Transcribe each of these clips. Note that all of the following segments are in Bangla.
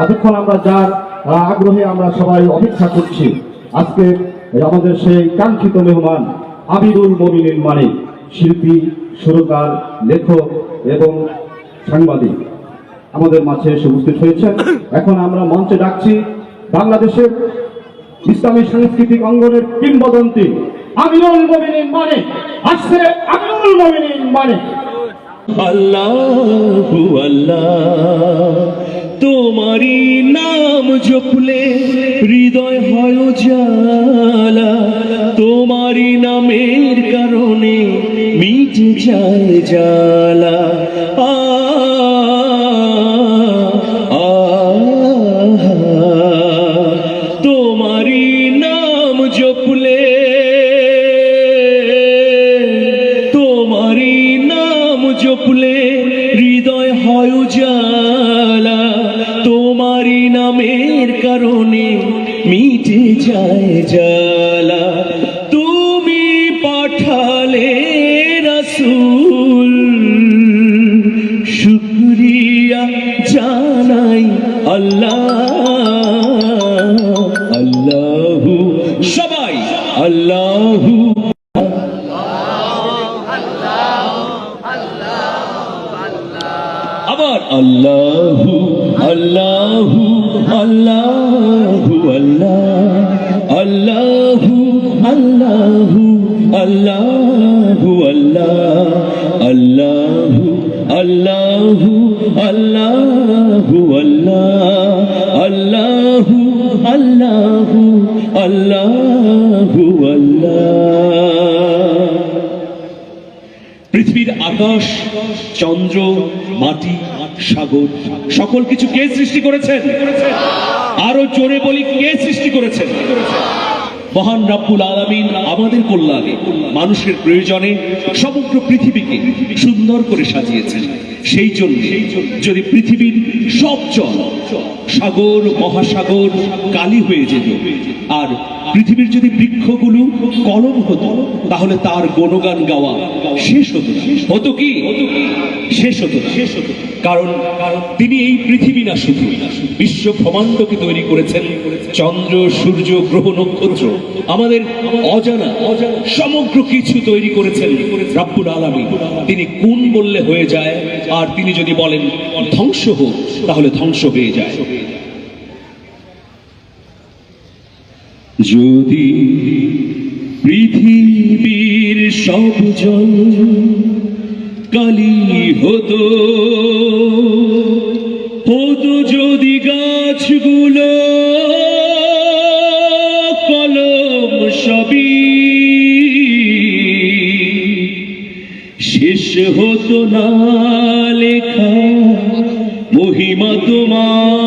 এতক্ষণ আমরা যার আগ্রহে আমরা সবাই অপেক্ষা করছি, আজকে আমাদের সেই কাঙ্ক্ষিত মেহমান আবিরুল মমিনিন মানে শিল্পী, সুরকার, লেখক এবং সাংবাদিক। আমাদের মাঝে এসে উপস্থিত হয়েছেন। এখন আমরা মঞ্চে ডাকছি বাংলাদেশের ইসলামী সাংস্কৃতিক অঙ্গনের কিংবদন্তি আমিনুল মমিনিন মানে। আসছে আমিনুল মমিনিন মানে। আল্লাহু আল্লাহ। তোমারই নাম জপলে হৃদয় হয় জালা তোমারই নামের কারণে মিটে যায় জালা কারণে মিটে যায় জালা আল্লাহু আল্লাহু, আল্লাহ আল্লাহু আল্লাহু আল্লাহু। পৃথিবীর আকাশ, চন্দ্র, মাটি, সাগর, সকল কিছু কে সৃষ্টি করেছেন? আরও জোরে বলি, কে সৃষ্টি করেছেন? মহান রাব্বুল আলামিন আমাদের কল্যাণে, মানুষের প্রয়োজনে সমগ্র পৃথিবীকে সুন্দর করে সাজিয়েছেন। সেই জন্য যদি পৃথিবীর সব জল সাগর, মহাসাগর কালি হয়ে যেত, আর পৃথিবীর যদি বৃক্ষগুলো কলম হতো, তাহলে তার গুণগান গাওয়া শেষ হতো হতো কি? শেষ হতো শেষ হতো কারণ তিনি এই পৃথিবী না শুধু, বিশ্ব ব্রহ্মাণ্ডকে তৈরি করেছেন চন্দ্র, সূর্য, গ্রহ, নক্ষত্র। আমাদের অজানা অজানা, সমগ্র কিছু তৈরি করেছেন রাব্বুল আলামিন। তিনি কোন বললে হয়ে যায়? আর তিনি যদি বলেন, ধ্বংস হোক, তাহলে ধ্বংস হয়ে যায়। যদি পৃথিবীর সব জন কালি হতো হতো যদি গাছগুলো কলম সবই, শেষ হতো না। লেখা মহিমা তোমার।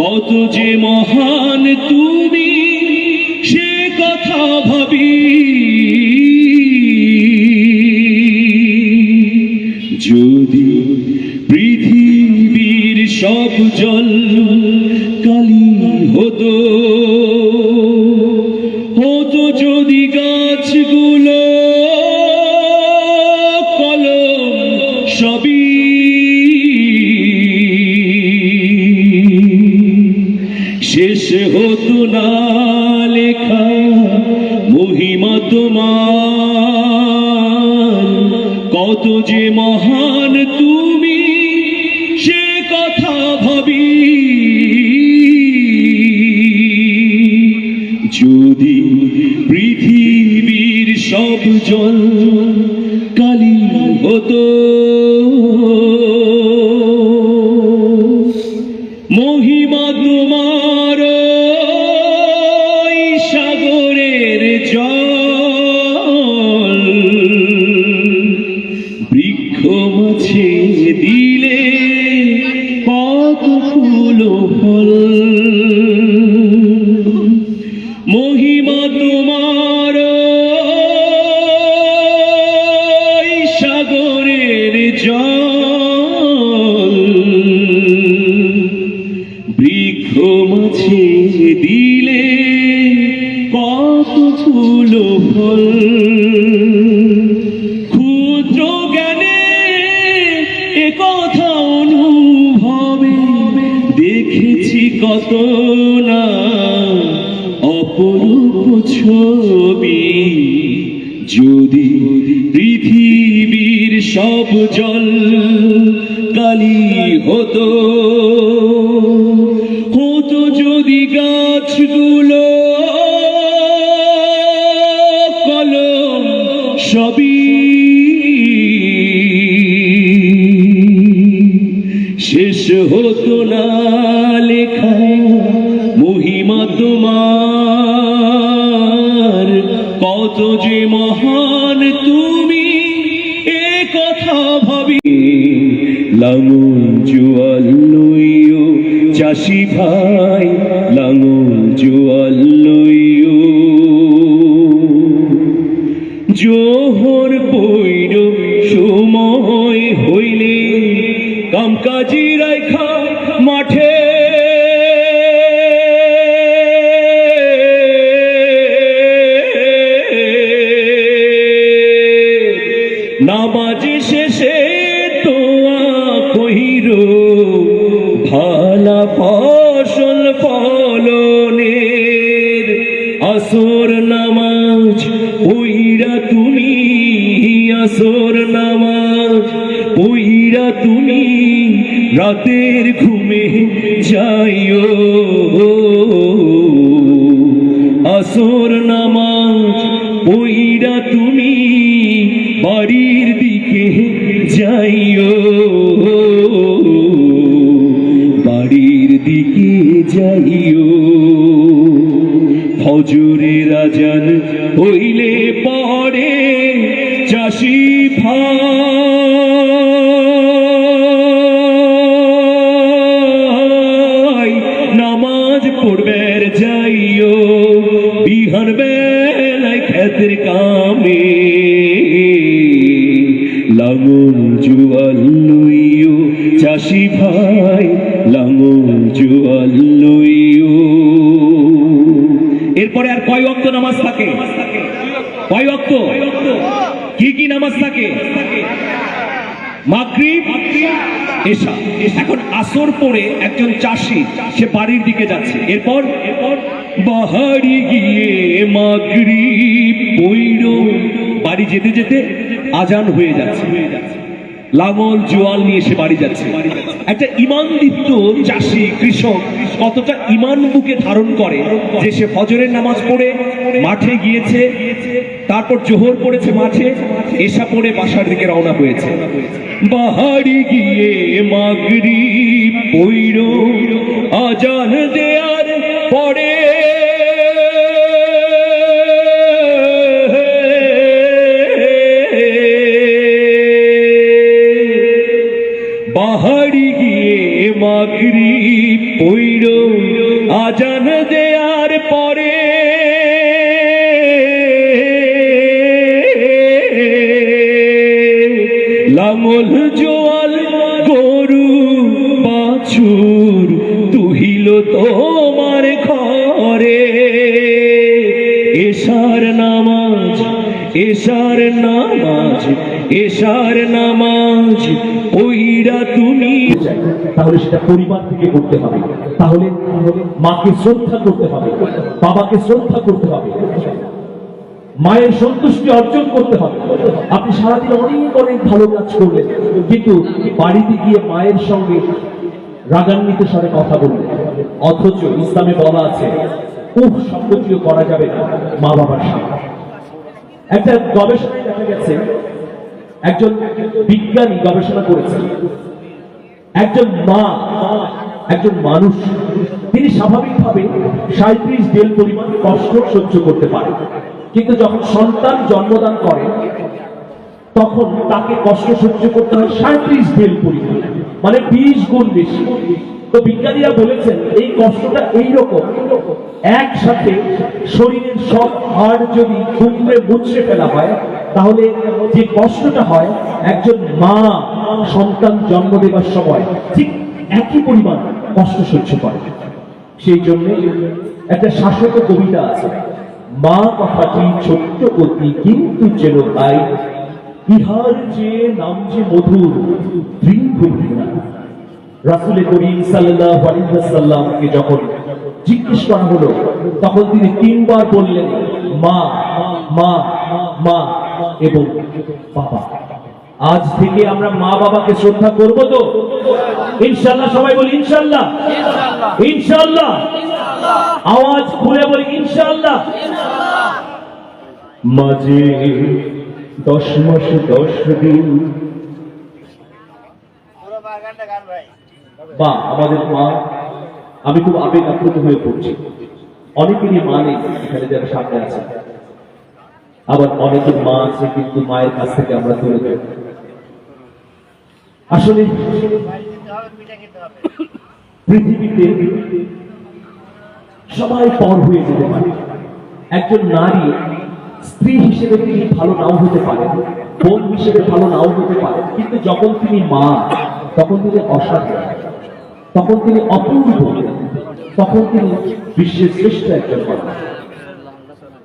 কত যে মহান যদি পৃথিবীর সব জল কালি হতো ছবি যদি পৃথিবীর সব জল কালি হতো যে মহান তুমি এ কথা ভাবি। লাঙল জুয়াল লইও চাষি ভাই নামাজ শেষে তোয়া কহির, ভালা ফসল ফলনের আসর নামাজ ওইরা তুমি আসর নামাজ ওইরা তুমি রাতের ঘুমে যাইও। বাড়ির দিকে যাইও। লাঙল জুয়াল লইও চাষি ভাই, লাঙল জুয়াল লইও এরপরে আর কয় অক্ত নামাজ থাকে? কয় অক্ত কি কি নামাজ থাকে? মাগরিব এখন আসর পরে একজন চাষি, সে বাড়ির দিকে যাচ্ছে। এরপর? বাহারি গিয়ে মাগরিব পইর বাড়ি যেতে যেতে আজান হয়ে যাচ্ছে। লাঙল জোয়াল নিয়ে সে বাড়ি যাচ্ছে। একটা ইমানদীপ্ত চাষি কৃষক কতটা ইমান বুকে ধারণ করে যে সে ফজরের নামাজ পড়ে, মাঠে গিয়েছে, তারপর জোহর পড়েছে মাঠে, এসা পড়ে বাসার দিকে রওনা হয়েছে। বাহারি গিয়ে মাগরি পৈর আজান দেয়ার মাগরি পৈর আজান দেয়ার পরে। লাঙল জোয়াল গরু বাছুর তুহিল তোমার ঘরে। এশার নামাজ এসার নামাজ এশার নামাজ ওইরা তুমি তাহলে সেটা পরিবার থেকে করতে হবে। তাহলে মাকে শ্রদ্ধা করতে হবে, বাবাকে শ্রদ্ধা করতে হবে, মায়ের সন্তুষ্টি অর্জন করতে হবে। আপনি সারাদিন অনেক অনেক ভালো কাজ করলেন, কিন্তু বাড়িতে গিয়ে মায়ের সঙ্গে রাগান্বিত স্বরে কথা বললেন। অথচ ইসলামে বলা আছে, উহ শব্দটিও করা যাবে না মা বাবার সামনে। একটা গবেষণায় দেখা গেছে একজন বিজ্ঞানী গবেষণা করেছেন। একজন মা, একজন মানুষ। তিনি স্বাভাবিকভাবে সাঁত্রিশ ডেল পরিমাণ কষ্ট সহ্য করতে পারে কিন্তু যখন সন্তান জন্মদান করে, তখন তাকে কষ্ট সহ্য করতে হয় সাঁত্রিশ ডেল পরিমাণ। মানে বিশ গুণ বেশি। তো বিজ্ঞানীরা বলেছেন, এই কষ্টটা এইরকম, একসাথে শরীরের সব হাড় যদি কুমড়ে মুচড়ে ফেলা হয় তাহলে যে কষ্টটা হয়, একজন মা সন্তান জন্ম দেবার সময় ঠিক একই পরিমাণ কষ্ট সহ্য করে। সেই জন্য একটা শাসক কবিতা আছে, মা কথাটি ছোট্ট অতি কিন্তু যেন ভাই ইহার যে নাম যে মধুর রাসুল করিম সাল্লাল্লাহু আলাইহি যখন জিজ্ঞেস করা হলো, তখন তিনি তিনবার বললেন মা মা মা। এবং বাবা। আজ থেকে আমরা মা বাবাকে শ্রদ্ধা করব তো? ইনশাআল্লাহ সবাই বলি ইনশাআল্লাহ। ইনশাআল্লাহ। আওয়াজ খুলে বলি ইনশাআল্লাহ। মাঝে দশ মাস দশ দিন। বা আমাদের মা আমি খুব আবেগ আপ্লুত হয়ে পড়ছি। অনেকেরই মা নেই এখানে যারা সামনে আছে আবার অনেকের মা আছে, কিন্তু মায়ের কাছ থেকে আমরা দূরে যাই আসলে পৃথিবীতে সবাই পর হয়ে যেতে পারে। একজন নারী স্ত্রী হিসেবে তিনি ভালো নাও হতে পারেন, বোন হিসেবে ভালো নাও হতে পারেন, কিন্তু যখন তিনি মা, তখন তিনি অসাধারণ। তখন তিনি অপূর্ব। তখন তিনি বিশ্বের শ্রেষ্ঠ একজন মানুষ।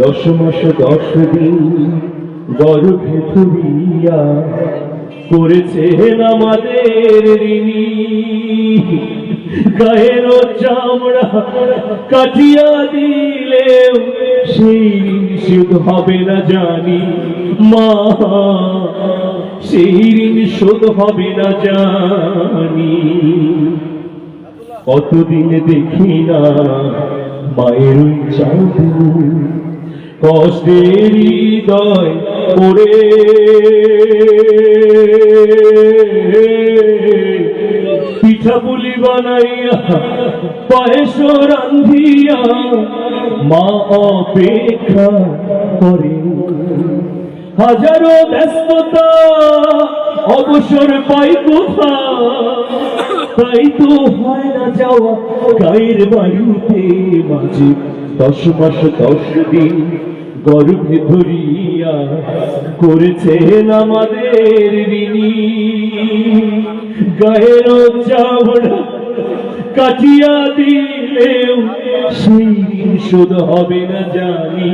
দশ মাস দশ দিন গর্ভে ধরিয়া করেছেন আমাদের ঋণী। গায়ের চামড়া কাটিয়া দিলেও সেই শোধ হবে না জানি। মা, সেই ঋণ শোধ হবে না জানি। কতদিন দেখি না মায়ের চাঁদ। কষ্টের হৃদয় পড়ে পিঠা পুলি বানাইয়া, পায়েস রান্ধিয়া মা অপেক্ষা করে। হাজারো ব্যস্ততা, অবসর পাই কোথা? তাই তো হয় না যাওয়া, গায়ের বাড়িতে মাঝে। দশ মাস দশ দিন গর্ভে ধরিয়া করেছেন আমাদের গায়ের চামড়া কাটিয়া দিলেও সেই ঋণ শোধ হবে না জানি।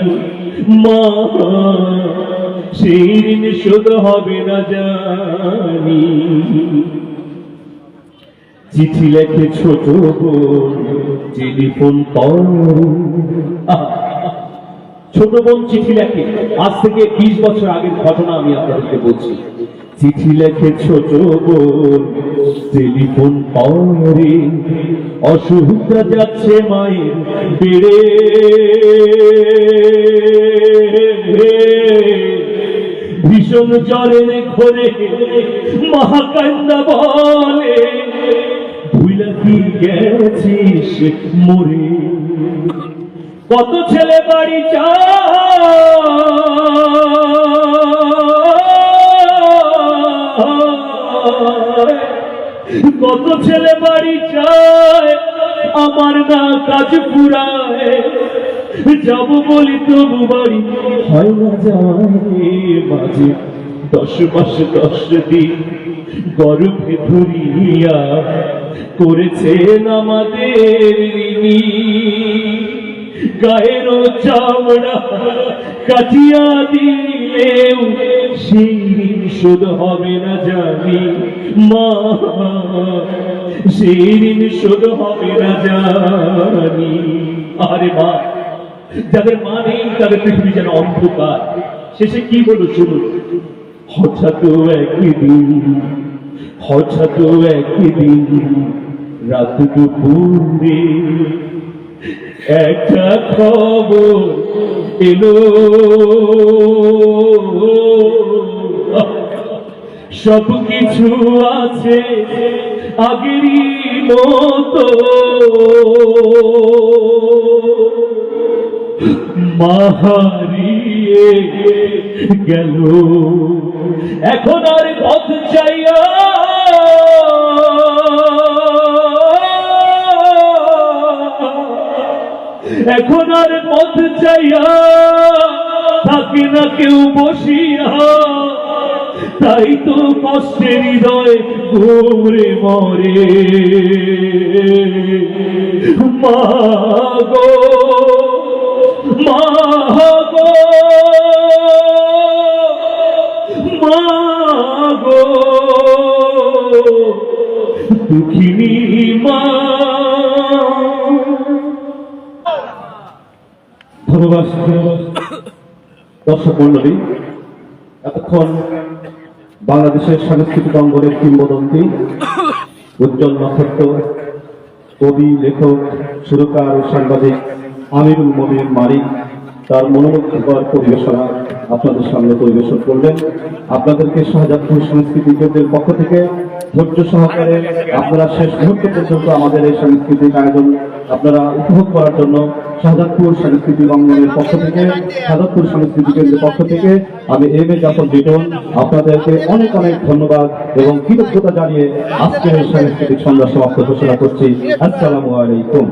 মা, সেই ঋণ শোধ হবে না জানি। চিঠি লেখে ছোট বোন টেলিফোন ছোট বোন চিঠি লেখে। আজ থেকে বিশ বছর আগের ঘটনা আমি আপনাদেরকে বলছি। চিঠি লেখে ছোট বোন, টেলিফোন পরে অসুবিধা যাচ্ছে মায়ের বেড়ে ভীষণ জ্বরের ঘরে মহাকান্দা বলে। কি গেছিস মরে। কত ছেলে বাড়ি কত ছেলে বাড়ি চায়, আমার না কাজ পুরায়। যাব বলি তবু বাড়ি, হয় না যায় মাঝে। দশ মাস দশ দিন গর্ভে ধরিয়া করেছেন আমাদের গায়ের চামড়া কাটিয়া দিলেও সেই শোধ হবে না জানি মা। সেই ঋণ শোধ হবে না জানি। আরে মা, যাদের মা নেই, তাদের পৃথিবী যেন অন্ধকার। শেষে কি বলো শুনুন? হঠাৎ একদিন হঠাৎ একদিন রাত দুপুরে একটা খবর এলো। সব কিছু আছে আগেরই মতো। মাহারিয়ে গেল। এখন আর পথ চাইয়া এখন আর পথ চাইয়া থাকে না কেউ বসিয়া তাই তো কষ্টের হৃদয় ঘুরে মরে। মা গো। মা গো মা গো দুঃখিনী মা ধন্যবাদ। দর্শক মন্ডলী এতক্ষণ বাংলাদেশের সাংস্কৃতিক অঙ্গনের কিংবদন্তি, উজ্জ্বল নক্ষত্র, কবি, লেখক, সুরকার ও সাংবাদিক আমিরুল মমিন মারিক তার মনোমুগ্ধকর পরিবেশনা আপনাদের সামনে পরিবেশন করবেন। আপনাদেরকে শাহজাদপুর সংস্কৃতি কেন্দ্রের পক্ষ থেকে ধৈর্য সহকারে আপনারা শেষ মুহূর্ত পর্যন্ত আমাদের এই সাংস্কৃতিক আয়োজন আপনারা উপভোগ করার জন্য শাহজাদপুর সাংস্কৃতিক অঙ্গনের পক্ষ থেকে, শাহজাদপুর সংস্কৃতি কেন্দ্রের পক্ষ থেকে আমি এম এ জাফর লিটন আপনাদেরকে অনেক অনেক ধন্যবাদ এবং কৃতজ্ঞতা জানিয়ে আজকের এই সাংস্কৃতিক সন্ধ্যা সমাপ্ত ঘোষণা করছি। আসসালামু আলাইকুম।